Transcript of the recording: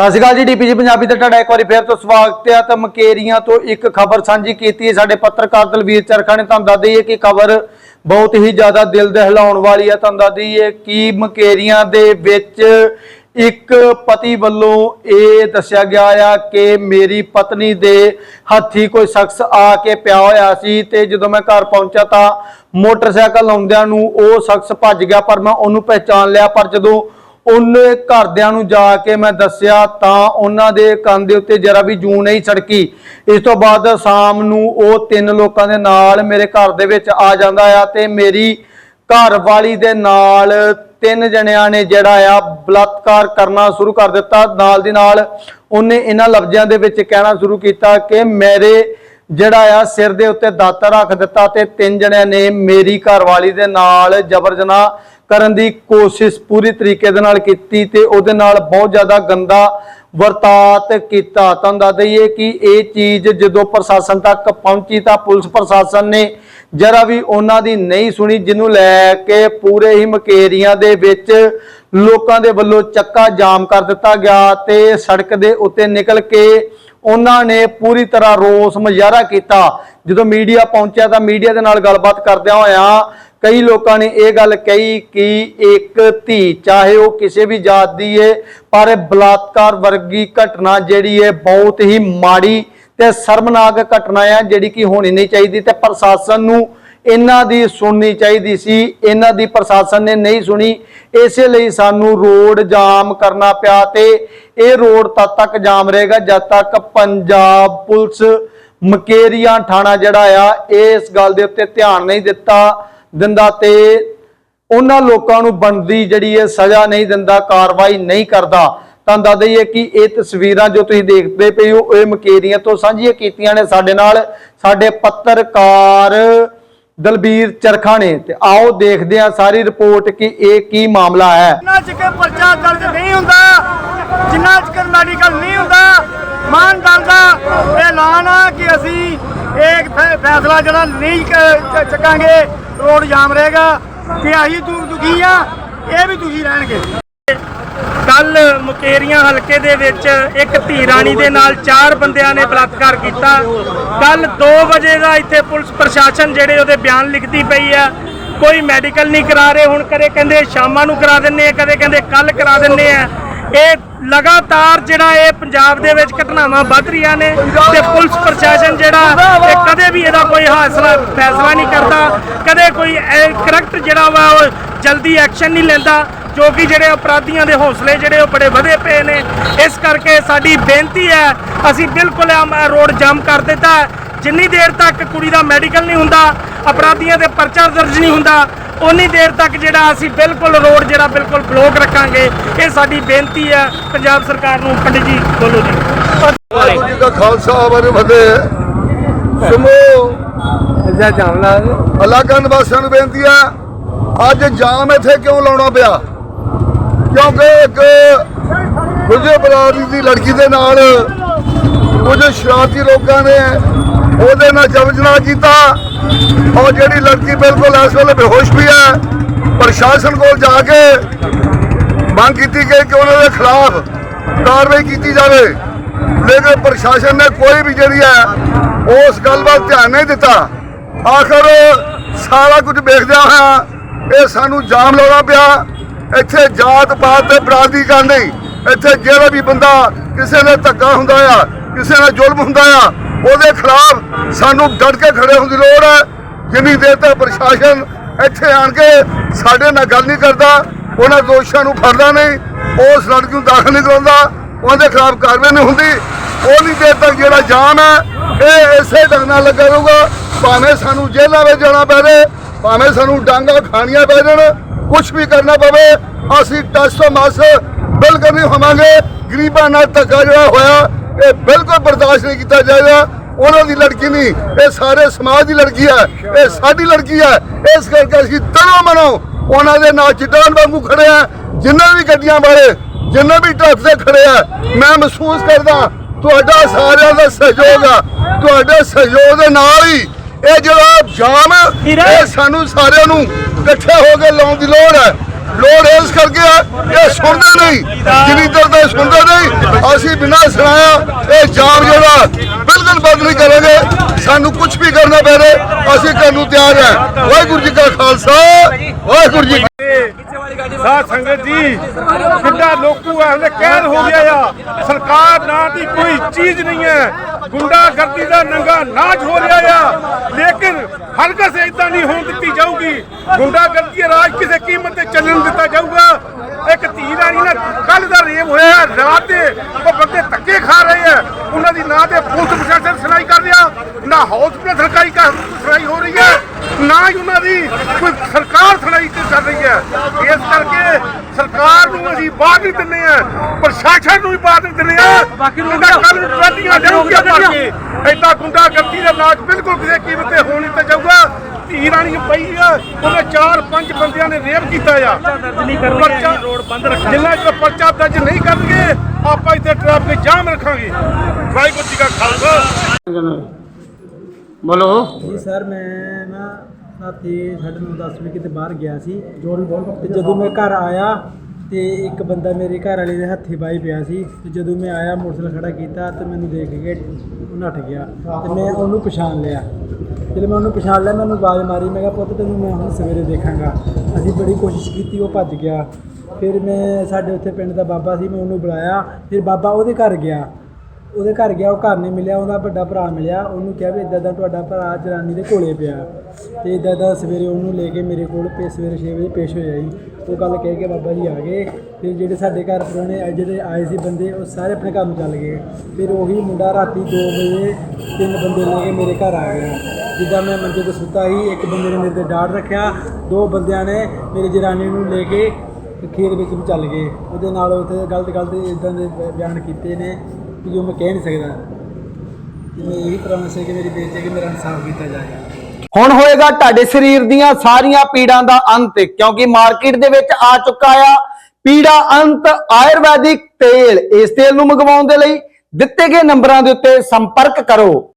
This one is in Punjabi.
ਸਤਿ ਸ਼੍ਰੀ ਅਕਾਲ ਜੀ ਡੀਪੀਜੀ ਪੰਜਾਬੀ ਤੇ ਤੁਹਾਡਾ ਇੱਕ ਵਾਰੀ ਫੇਰ ਤੋਂ ਸਵਾਗਤ ਹੈ। ਤਾਂ ਮਕੇਰੀਆਂ ਤੋਂ ਇੱਕ ਖਬਰ ਸਾਂਝੀ ਕੀਤੀ ਹੈ। ਸਾਡੇ ਪੱਤਰਕਾਰ ਦਲਵੀਰ ਚਰਖਾ ਨੇ ਤੁਹਾਨੂੰ ਦੱਸ ਦਈਏ ਕਿ ਖਬਰ ਬਹੁਤ ਹੀ ਜ਼ਿਆਦਾ ਦਿਲ ਦਹਿਲਾਉਣ ਵਾਲੀ ਹੈ। ਤੁਹਾਨੂੰ ਦੱਸ ਦਈਏ ਕਿ ਮਕੇਰੀਆਂ ਦੇ ਵਿੱਚ ਇੱਕ ਪਤੀ ਵੱਲੋਂ ਇਹ ਦੱਸਿਆ ਗਿਆ ਆ ਕਿ ਮੇਰੀ ਪਤਨੀ ਦੇ ਹੱਥੀ ਕੋਈ ਸ਼ਖਸ ਆ ਕੇ ਪਿਆ ਹੋਇਆ ਸੀ ਤੇ ਜਦੋਂ ਮੈਂ ਘਰ ਪਹੁੰਚਿਆ ਤਾਂ ਮੋਟਰਸਾਈਕਲ ਆਉਂਦਿਆਂ ਨੂੰ ਉਹ ਸ਼ਖਸ ਭੱਜ ਗਿਆ, ਪਰ ਮੈਂ ਉਹਨੂੰ ਪਹਿਚਾਨ ਲਿਆ। ਪਰ ਜਦੋਂ ਉਹਨੇ ਘਰਦਿਆਂ ਨੂੰ ਜਾ ਕੇ ਮੈਂ ਦੱਸਿਆ ਤਾਂ ਉਹਨਾਂ ਦੇ ਕੰਨ ਦੇ ਉੱਤੇ ਜਰਾ ਵੀ ਜੂ ਨਹੀਂ ਛੜਕੀ ਇਸ ਤੋਂ ਬਾਅਦ ਸ਼ਾਮ ਨੂੰ ਉਹ ਤਿੰਨ ਲੋਕਾਂ ਦੇ ਨਾਲ ਮੇਰੇ ਘਰ ਦੇ ਵਿੱਚ ਆ ਜਾਂਦਾ ਆ ਤੇ ਮੇਰੀ ਘਰ ਵਾਲੀ ਦੇ ਨਾਲ ਤਿੰਨ ਜਣਿਆਂ ਨੇ ਜਿਹੜਾ ਆ ਬਲਾਤਕਾਰ ਕਰਨਾ ਸ਼ੁਰੂ ਕਰ ਦਿੱਤਾ। ਨਾਲ ਦੀ ਨਾਲ ਉਹਨੇ ਇਹਨਾਂ ਲਫ਼ਜ਼ਾਂ ਦੇ ਵਿੱਚ ਕਹਿਣਾ ਸ਼ੁਰੂ ਕੀਤਾ ਕਿ ਮੇਰੇ ਜਿਹੜਾ ਆ ਸਿਰ ਦੇ ਉੱਤੇ ਦਾਤ ਰੱਖ ਦਿੱਤਾ ਤੇ ਤਿੰਨ ਜਣਿਆਂ ਨੇ ਮੇਰੀ ਘਰਵਾਲੀ ਦੇ ਨਾਲ ਜਬਰ ਜਨਾਹ ਕਰਨ ਦੀ ਕੋਸ਼ਿਸ਼ ਪੂਰੀ ਤਰੀਕੇ ਦੇ ਨਾਲ ਕੀਤੀ ਤੇ ਉਹਦੇ ਨਾਲ ਬਹੁਤ ਜ਼ਿਆਦਾ ਗੰਦਾ ਵਰਤਾਤ ਕੀਤਾ। ਤੁਹਾਨੂੰ ਦੱਸ ਦਈਏ ਕਿ ਇਹ ਚੀਜ਼ ਜਦੋਂ ਪ੍ਰਸ਼ਾਸਨ ਤੱਕ ਪਹੁੰਚੀ ਤਾਂ ਪੁਲਿਸ ਪ੍ਰਸ਼ਾਸਨ ਨੇ ਜਰਾ ਵੀ ਉਹਨਾਂ ਦੀ ਨਹੀਂ ਸੁਣੀ, ਜਿਹਨੂੰ ਲੈ ਕੇ ਪੂਰੇ ਹੀ ਮਕੇਰੀਆਂ ਦੇ ਵਿੱਚ ਲੋਕਾਂ ਦੇ ਵੱਲੋਂ ਚੱਕਾ ਜਾਮ ਕਰ ਦਿੱਤਾ ਗਿਆ ਤੇ ਸੜਕ ਦੇ ਉੱਤੇ ਨਿਕਲ ਕੇ ਉਹਨਾਂ ਨੇ ਪੂਰੀ ਤਰ੍ਹਾਂ ਰੋਸ ਮੁਜ਼ਾਹਰਾ ਕੀਤਾ। ਜਦੋਂ ਮੀਡੀਆ ਪਹੁੰਚਿਆ ਤਾਂ ਮੀਡੀਆ ਦੇ ਨਾਲ ਗੱਲਬਾਤ ਕਰਦਿਆਂ ਹੋਇਆਂ ਕਈ ਲੋਕਾਂ ਨੇ ਇਹ ਗੱਲ ਕਹੀ ਕਿ ਇੱਕ ਧੀ, ਚਾਹੇ ਉਹ ਕਿਸੇ ਵੀ ਜਾਤ ਦੀ ਏ, ਪਰ ਬਲਾਤਕਾਰ ਵਰਗੀ ਘਟਨਾ ਜਿਹੜੀ ਹੈ ਬਹੁਤ ਹੀ ਮਾੜੀ ਤੇ ਸ਼ਰਮਨਾਕ ਘਟਨਾ ਆ, ਜਿਹੜੀ ਕਿ ਹੋਣੀ ਨਹੀਂ ਚਾਹੀਦੀ ਤੇ ਪ੍ਰਸ਼ਾਸਨ ਨੂੰ ਇਹਨਾਂ ਦੀ ਸੁਣਨੀ ਚਾਹੀਦੀ ਸੀ। ਇਹਨਾਂ ਦੀ ਪ੍ਰਸ਼ਾਸਨ ਨੇ ਨਹੀਂ ਸੁਣੀ। ਇਸੇ ਲਈ ਸਾਨੂੰ ਰੋਡ ਜਾਮ ਕਰਨਾ ਪਿਆ ਤੇ ਇਹ ਰੋਡ ਤਦ ਤੱਕ ਜਾਮ ਰਹੇਗਾ ਜਦ ਤੱਕ ਪੰਜਾਬ ਪੁਲਿਸ ਮਕੇਰੀਆਂ ਥਾਣਾ ਜਿਹੜਾ ਆ ਇਸ ਗੱਲ ਦੇ ਉੱਤੇ ਧਿਆਨ ਨਹੀਂ ਦਿੱਤਾ। ਦਿੰਦਾ ਤੇ ਉਹਨਾਂ ਲੋਕਾਂ ਨੂੰ ਬਣਦੀ ਜਿਹੜੀ ਹੈ ਸਜ਼ਾ ਨਹੀਂ ਦਿੰਦਾ, ਕਾਰਵਾਈ ਨਹੀਂ ਕਰਦਾ। ਤਾਂ ਦੱਸ ਦਈਏ ਕਿ ਇਹ ਤਸਵੀਰਾਂ ਜੋ ਤੁਸੀਂ ਦੇਖਦੇ ਪਏ ਹੋ, ਇਹ ਮਕੇਰੀਆਂ ਤੋਂ ਸਾਂਝੀਆਂ ਕੀਤੀਆਂ ਨੇ ਸਾਡੇ ਨਾਲ। ਸਾਡੇ ਪੱਤਰਕਾਰ ਦਲਬੀਰ ਚਰਖਾ ਨੇ ਤੇ ਆਓ ਦੇਖਦੇ ਹਾਂ ਸਾਰੀ ਰਿਪੋਰਟ ਕਿ ਇਹ ਕੀ ਮਾਮਲਾ ਹੈ। ਜਿੰਨਾ ਚਿਰ ਪਰਚਾ ਦਰਜ ਨਹੀਂ ਹੁੰਦਾ, ਜਿੰਨਾ ਚਿਰ ਮੈਡੀਕਲ ਨਹੀਂ ਹੁੰਦਾ, ਮਾਨ ਦਲ ਦਾ ਐਲਾਨ ਆ ਕਿ ਅਸੀਂ ਇੱਕ ਫੈਸਲਾ ਜਿਹੜਾ ਨਹੀਂ ਚੱਕਾਂਗੇ। ਰੋਡ ਜਾਮ ਰਹੇਗਾ ਤੇ ਅਸੀਂ ਤੂੰ ਦੁਖੀ ਆ, ਇਹ ਵੀ ਦੁਖੀ ਰਹਿਣਗੇ। ਕੱਲ ਮੁਕੇਰੀਆਂ ਹਲਕੇ ਦੇ ਵਿੱਚ ਇੱਕ ਧੀ ਰਾਣੀ ਦੇ ਨਾਲ ਚਾਰ ਬੰਦਿਆਂ ਨੇ ਬਲਾਤਕਾਰ ਕੀਤਾ। ਕੱਲ 2 ਵਜੇ ਦਾ ਇੱਥੇ ਪੁਲਿਸ ਪ੍ਰਸ਼ਾਸਨ ਜਿਹੜੇ ਉਹਦੇ ਬਿਆਨ ਲਿਖਦੀ ਪਈ ਆ, ਕੋਈ ਮੈਡੀਕਲ ਨਹੀਂ ਕਰਾ ਰਹੇ, ਹੁਣ ਕਦੇ ਕਹਿੰਦੇ ਸ਼ਾਮਾਂ ਨੂੰ ਕਰਾ ਦਿੰਨੇ ਆ, ਕਦੇ ਕਹਿੰਦੇ ਕੱਲ ਕਰਾ ਦਿੰਨੇ ਆ। ਇਹ ਲਗਾਤਾਰ ਜਿਹੜਾ ਇਹ ਪੰਜਾਬ ਦੇ ਵਿੱਚ ਘਟਨਾਵਾਂ ਵੱਧ ਰਹੀਆਂ ਨੇ ਤੇ ਪੁਲਿਸ ਪ੍ਰਸ਼ਾਸਨ ਜਿਹੜਾ ਇਹ ਕਦੇ ਵੀ ਇਹਦਾ ਕੋਈ ਹਾਸਲਾ, ਫੈਸਲਾ ਨਹੀਂ ਕਰਦਾ, ਕਦੇ ਕੋਈ ਕਰੈਕਟ ਜਿਹੜਾ ਵਾ ਉਹ ਜਲਦੀ ਐਕਸ਼ਨ ਨਹੀਂ ਲੈਂਦਾ, ਜੋ ਕਿ ਜਿਹੜੇ ਅਪਰਾਧੀਆਂ ਦੇ ਹੌਸਲੇ ਜਿਹੜੇ ਉਹ ਬੜੇ ਵਧੇ ਪਏ ਨੇ। ਇਸ ਕਰਕੇ ਸਾਡੀ ਬੇਨਤੀ ਹੈ, ਅਸੀਂ ਬਿਲਕੁਲ ਰੋਡ ਜਾਮ ਕਰ ਦਿੱਤਾ। ਜਿੰਨੀ ਦੇਰ ਤੱਕ ਕੁੜੀ ਦਾ ਮੈਡੀਕਲ ਨਹੀਂ ਹੁੰਦਾ, ਅਪਰਾਧੀਆਂ ਦੇ ਪਰਚਾ ਦਰਜ ਨਹੀਂ ਹੁੰਦਾ ਉਨੀ ਦੇਰ ਤੱਕ ਜਿਹੜਾ ਅਸੀਂ ਬਿਲਕੁਲ ਰੋਡ ਜਿਹੜਾ ਬਿਲਕੁਲ ਬਲੌਕ ਰੱਖਾਂਗੇ ਇਹ ਸਾਡੀ ਬੇਨਤੀ ਹੈ ਪੰਜਾਬ ਸਰਕਾਰ ਨੂੰ ਪੰਡਿਤ ਜੀ ਬੋਲੋ ਜੀ। ਵਾਹਿਗੁਰੂ ਜੀ ਦਾ ਖਾਲਸਾ ਵਾਹਿਗੁਰੂ ਫਤਿਹ। ਜਾਮਲਾ ਨੂੰ ਬੇਨਤੀ ਹੈ ਅੱਜ ਜਾਮ ਇੱਥੇ ਕਿਉਂ ਲਾਉਣਾ ਪਿਆ? ਕਿਉਂਕਿ ਇੱਕ ਗੁਜਰ ਬਰਾਦਰੀ ਦੀ ਲੜਕੀ ਦੇ ਨਾਲ ਕੁਝ ਸ਼ਰਾਰਤੀ ਲੋਕਾਂ ਨੇ ਉਹਦੇ ਨਾਲ ਜਬਰਜਨਾਹ ਕੀਤਾ। ਔਰ ਜਿਹੜੀ ਲੜਕੀ ਬਿਲਕੁਲ ਇਸ ਵੇਲੇ ਬੇਹੋਸ਼ ਵੀ ਹੈ, ਪ੍ਰਸ਼ਾਸਨ ਕੋਲ ਜਾ ਕੇ ਮੰਗ ਕੀਤੀ ਗਈ ਕਿ ਉਹਨਾਂ ਦੇ ਖਿਲਾਫ ਕਾਰਵਾਈ ਕੀਤੀ ਜਾਵੇ। ਲੇਕਿਨ ਪ੍ਰਸ਼ਾਸਨ ਨੇ ਕੋਈ ਵੀ ਜਿਹੜੀ ਹੈ, ਉਸ ਗੱਲ ਵੱਲ ਧਿਆਨ ਨਹੀਂ ਦਿੱਤਾ। ਆਖਰ ਸਾਰਾ ਕੁਝ ਵੇਖਦਿਆਂ ਹੋਇਆ ਇਹ ਸਾਨੂੰ ਜਾਮ ਲਾਉਣਾ ਪਿਆ। ਇੱਥੇ ਜਾਤ ਪਾਤ ਤੇ ਬਰਾਦਰੀ ਕਰ ਨਹੀਂ ਇੱਥੇ ਜਿਹੜਾ ਵੀ ਬੰਦਾ ਕਿਸੇ ਨੇ ਧੱਕਾ ਹੁੰਦਾ ਆ, ਕਿਸੇ ਨਾਲ ਜ਼ੁਲਮ ਹੁੰਦਾ ਆ ਉਹਦੇ ਖਿਲਾਫ ਸਾਨੂੰ ਡਟ ਕੇ ਖੜੇ ਹੋਣ ਦੀ ਲੋੜ ਹੈ। ਜਿੰਨੀ ਦੇਰ ਤੱਕ ਪ੍ਰਸ਼ਾਸਨ ਇੱਥੇ ਆਣ ਕੇ ਸਾਡੇ ਨਾਲ ਗੱਲ ਨਹੀਂ ਕਰਦਾ, ਉਹਨਾਂ ਦੋਸ਼ਾਂ ਨੂੰ ਫੜਦਾ ਨਹੀਂ, ਉਸ ਲੜਕੀ ਨੂੰ ਦਾਖਲ ਨਹੀਂ ਕਰਾਉਂਦਾ, ਉਹਦੇ ਖਿਲਾਫ ਕਾਰਵਾਈ ਨਹੀਂ ਹੁੰਦੀ। ਉਨੀ ਦੇਰ ਤੱਕ ਜਿਹੜਾ ਜਾਮ ਹੈ, ਇਹ ਇਸੇ ਢੰਗ ਨਾਲ ਲੱਗਾ ਰਹੂਗਾ। ਭਾਵੇਂ ਸਾਨੂੰ ਜੇਲ੍ਹਾਂ ਵਿੱਚ ਜਾਣਾ ਪਵੇ ਭਾਵੇਂ ਸਾਨੂੰ ਡਾਂਗਾ ਖਾਣੀਆਂ ਪੈ ਜਾਣ ਕੁਝ ਵੀ ਕਰਨਾ ਪਵੇ, ਅਸੀਂ ਟੈਸਟ ਤੋਂ ਮਸ ਬਿਲਕੁਲ ਨਹੀਂ ਹੋਵਾਂਗੇ। ਗਰੀਬਾਂ ਨਾਲ ਧੱਕਾ ਜਿਹੜਾ ਹੋਇਆ ਇਹ ਬਿਲਕੁਲ ਬਰਦਾਸ਼ਤ ਨਹੀਂ ਕੀਤਾ ਜਾਏਗਾ। ਉਹਨਾਂ ਦੀ ਲੜਕੀ ਨਹੀਂ ਇਹ ਸਾਰੇ ਸਮਾਜ ਦੀ ਲੜਕੀ ਹੈ। ਇਹ ਸਾਡੀ ਲੜਕੀ ਹੈ। ਇਸ ਕਰਕੇ ਅਸੀਂ ਤਨੋਂ ਮਨੋਂ ਉਹਨਾਂ ਦੇ ਨਾਲ ਚਟਾਨ ਵਾਂਗੂ ਖੜੇ ਆ ਜਿੰਨੇ ਵੀ ਗੱਡੀਆਂ ਵਾਲੇ ਜਿੰਨੇ ਵੀ ਟਰੱਕ ਤੇ ਖੜੇ ਆ ਮੈਂ ਮਹਿਸੂਸ ਕਰਦਾ ਤੁਹਾਡਾ ਸਾਰਿਆਂ ਦਾ ਸਹਿਯੋਗ ਆ। ਤੁਹਾਡੇ ਸਹਿਯੋਗ ਦੇ ਨਾਲ ਹੀ ਇਹ ਜਿਹੜਾ ਜਾਮ ਇਹ ਸਾਨੂੰ ਸਾਰਿਆਂ ਨੂੰ ਇਕੱਠੇ ਹੋ ਕੇ ਲਾਉਣ ਦੀ ਲੋੜ ਹੈ। ਲੋੜ ਇਸ ਕਰਕੇ ਆ ਇਹ ਸੁਣਦੇ ਨਹੀਂ, ਜਿੰਨੀ ਦੇਰ ਸੁਣਦੇ ਨਹੀਂ, ਅਸੀਂ ਬਿਨਾਂ ਸੁਣਾਇਆ ਇਹ ਜਾਮ ਜਿਹੜਾ ਬਿਲਕੁਲ ਬੰਦ ਨਹੀਂ ਕਰਾਂਗੇ। ਸਾਨੂੰ ਕੁਝ ਵੀ ਕਰਨਾ ਪੈ ਅਸੀਂ ਕਰਨ ਨੂੰ ਤਿਆਰ ਹੈ ਵਾਹਿਗੁਰੂ ਜੀ ਕਾ ਖਾਲਸਾ, ਵਾਹਿਗੁਰੂ ਜੀ ਸਾਧ ਸੰਗਤ ਜੀ, ਕਿੱਡਾ ਲੋਕੂ ਐ ਹਲੇ ਕਹਿਰ ਹੋ ਗਿਆ ਆ। ਸਰਕਾਰ ਨਾਂ ਦੀ ਕੋਈ ਚੀਜ਼ ਨਹੀਂ ਹੈ। ਗੁੰਡਾਗਰਦੀ ਦਾ ਨੰਗਾ ਨਾਚ ਹੋ ਰਿਹਾ ਆ, ਲੇਕਿਨ ਹਰਗਜ਼ ਇਦਾਂ ਨਹੀਂ ਹੋਣ ਦਿੱਤੀ ਜਾਊਗੀ। ਗੁੰਡਾਗਰਦੀ ਰਾਜ ਕਿਸੇ ਕੀਮਤ ਤੇ ਚੱਲਣ ਦਿੱਤਾ ਜਾਊਗਾ। ਇੱਕ ਧੀ ਰਾਣੀ ਨਾਲ ਕੱਲ ਦਾ ਰੇਪ ਹੋਇਆ, ਰਾਤ ਦੇ ਉਹ ਬੰਦੇ ਧੱਕੇ ਖਾ ਰਹੇ ਆ। ਉਹਨਾਂ ਦੀ ਨਾ ਤੇ ਪੁਲਿਸ ਪ੍ਰਸ਼ਾਸਨ ਸੁਣਾਈ ਕਰ ਰਿਹਾ, ਨਾ ਹਸਪੀਟਲ ਸਰਕਾਰੀ ਸੁਣਾਈ ਹੋ ਰਹੀ ਹੈ ਨਾ ਹੀ ਉਹਨਾਂ ਦੀ ਕੋਈ ਸਰਕਾਰ ਸੁਣਾਈ ਕਰ ਰਹੀ ਹੈ ਇਸ ਕਰਕੇ ਸਰਕਾਰ ਨੂੰ ਅਸੀਂ ਬਾਤ ਨਹੀਂ ਦਿੰਦੇ ਆ ਪ੍ਰਸ਼ਾਸਨ ਨੂੰ ਵੀ ਬਾਤ ਨਹੀਂ ਦਿੰਦੇ ਆ ਬਾਕੀ ਨੂੰ ਕੱਲ ਟਰਾਲੀਆਂ ਜਾਊਗੀਆਂ ਭਰ ਕੇ ਐਦਾਂ ਗੁੰਡਾ ਕਰਦੀ ਦਾ ਨਾਚ ਬਿਲਕੁਲ ਕਿਸੇ ਕੀਮਤ ਤੇ ਹੋਣ ਨਹੀਂ ਦਿੱਤਾ ਜਾਊਗਾ। ਧੀ ਰਾਣੀ ਪਈ ਆ ਉਹਨੇ ਚਾਰ ਪੰਜ ਬੰਦਿਆਂ ਨੇ ਰੇਪ ਕੀਤਾ ਆ। ਪਰਚਾ ਰੋਡ ਬੰਦ ਰੱਖਿਆ ਜਿੰਨਾ ਚਿਰ ਪਰਚਾ ਦਰਜ ਨਹੀਂ ਕਰਨਗੇ ਆਪਾਂ ਇੱਥੇ ਟ੍ਰੈਫਿਕ ਜਾਮ ਰੱਖਾਂਗੇ। ਵਾਹਿਗੁਰੂ ਜੀ ਕਾ ਖਾਲਸਾ। ਬੋਲੋ। ਜੀ ਸਰ ਮੈਂ ਨਾ ਨੌ ਦਸ ਵਜੇ ਕਿਤੇ ਬਾਹਰ ਗਿਆ ਸੀ ਤੇ ਜਦੋਂ ਮੈਂ ਘਰ ਆਇਆ ਤੇ ਇੱਕ ਬੰਦਾ ਮੇਰੇ ਘਰ ਵਾਲੇ ਦੇ ਹੱਥੀ ਬਾਈ ਪਿਆ ਸੀ ਤੇ ਜਦੋਂ ਮੈਂ ਆਇਆ, ਮੋਟਰਸਾਈਕਲ ਖੜਾ ਕੀਤਾ ਤੇ ਮੈਨੂੰ ਦੇਖ ਕੇ ਉਹ ਨੱਠ ਗਿਆ ਤੇ ਮੈਂ ਉਹਨੂੰ ਪਛਾਣ ਲਿਆ। ਜਦੋਂ ਮੈਂ ਉਹਨੂੰ ਪਛਾਣ ਲਿਆ ਮੈਨੂੰ ਆਵਾਜ਼ ਮਾਰੀ, ਮੈਂ ਕਿਹਾ, ਪੁੱਤ, ਤੈਨੂੰ ਮੈਂ ਹੁਣ ਸਵੇਰੇ ਦੇਖਾਂਗਾ। ਅਸੀਂ ਬੜੀ ਕੋਸ਼ਿਸ਼ ਕੀਤੀ, ਉਹ ਭੱਜ ਗਿਆ। ਫਿਰ ਮੈਂ ਸਾਡੇ ਉੱਥੇ ਪਿੰਡ ਦਾ ਬਾਬਾ ਸੀ, ਮੈਂ ਉਹਨੂੰ ਬੁਲਾਇਆ। ਫਿਰ ਬਾਬਾ ਉਹਦੇ ਘਰ ਗਿਆ। ਉਹਦੇ ਘਰ ਗਿਆ, ਉਹ ਘਰ ਨਹੀਂ ਮਿਲਿਆ, ਉਹਦਾ ਵੱਡਾ ਭਰਾ ਮਿਲਿਆ, ਉਹਨੂੰ ਕਿਹਾ ਵੀ ਇਦਾਂ ਦਾ ਤੁਹਾਡਾ ਭਰਾ ਜਨਾਨੀ ਦੇ ਕੋਲੇ ਪਿਆ। ਤੇ ਇਦਾਂ ਦਾ ਸਵੇਰੇ ਉਹਨੂੰ ਲੈ ਕੇ ਮੇਰੇ ਕੋਲ ਪੇ ਸਵੇਰੇ 6 ਵਜੇ ਪੇਸ਼ ਹੋਇਆ ਜੀ। ਉਹ ਗੱਲ ਕਹਿ ਕੇ ਬਾਬਾ ਜੀ ਆ ਗਏ। ਫਿਰ ਜਿਹੜੇ ਸਾਡੇ ਘਰ ਪ੍ਰਾਹੁਣੇ ਜਿਹੜੇ ਆਏ ਸੀ ਬੰਦੇ, ਉਹ ਸਾਰੇ ਆਪਣੇ ਘਰ ਨੂੰ ਚੱਲ ਗਏ। ਫਿਰ ਉਹੀ ਮੁੰਡਾ ਰਾਤੀ 2 ਵਜੇ ਤਿੰਨ ਬੰਦੇ ਲੈ ਕੇ ਮੇਰੇ ਘਰ ਆ ਗਿਆ। ਜਿੱਦਾਂ ਮੈਂ ਮੰਜੇ ਤੇ ਸੁੱਤਾ ਸੀ, ਇੱਕ ਬੰਦੇ ਨੇ ਮੇਰੇ ਤੇ ਡਾਟ ਰੱਖਿਆ, ਦੋ ਬੰਦਿਆਂ ਨੇ ਮੇਰੇ ਜਨਾਨੀ ਨੂੰ ਲੈ ਕੇ ਖੇਤ ਵਿੱਚ ਵੀ ਚੱਲ ਗਏ। ਉਹਦੇ ਨਾਲ ਉੱਥੇ ਗਲਤ ਗਲਤ ਇਦਾਂ ਦੇ ਬ- ਬਿਆਨ ਕੀਤੇ ਨੇ। ਕਿ ਜੋ ਮੈਂ ਕਹਿ ਨਹੀਂ ਸਕਦਾ ਮੈਂ ਇਹੀ ਪ੍ਰੋਮਿਸ ਹੈ ਕਿ ਮੇਰੀ ਬੇਟੀ ਹੈ ਕਿ ਮੇਰਾ ਇਨਸਾਫ ਕੀਤਾ ਜਾਏਗਾ। ਹੁਣ ਹੋਏਗਾ ਤੁਹਾਡੇ ਸਰੀਰ ਦੀਆਂ ਸਾਰੀਆਂ ਪੀੜਾਂ ਦਾ ਅੰਤ, ਕਿਉਂਕਿ ਮਾਰਕੀਟ ਦੇ ਵਿੱਚ ਆ ਚੁੱਕਾ ਆ ਪੀੜਾ ਅੰਤ, ਆਯੁਰਵੈਦਿਕ ਤੇਲ। ਇਸ ਤੇਲ ਨੂੰ ਮੰਗਵਾਉਣ ਦੇ ਲਈ ਦਿੱਤੇ ਗਏ ਨੰਬਰਾਂ ਦੇ ਉੱਤੇ ਸੰਪਰਕ ਕਰੋ।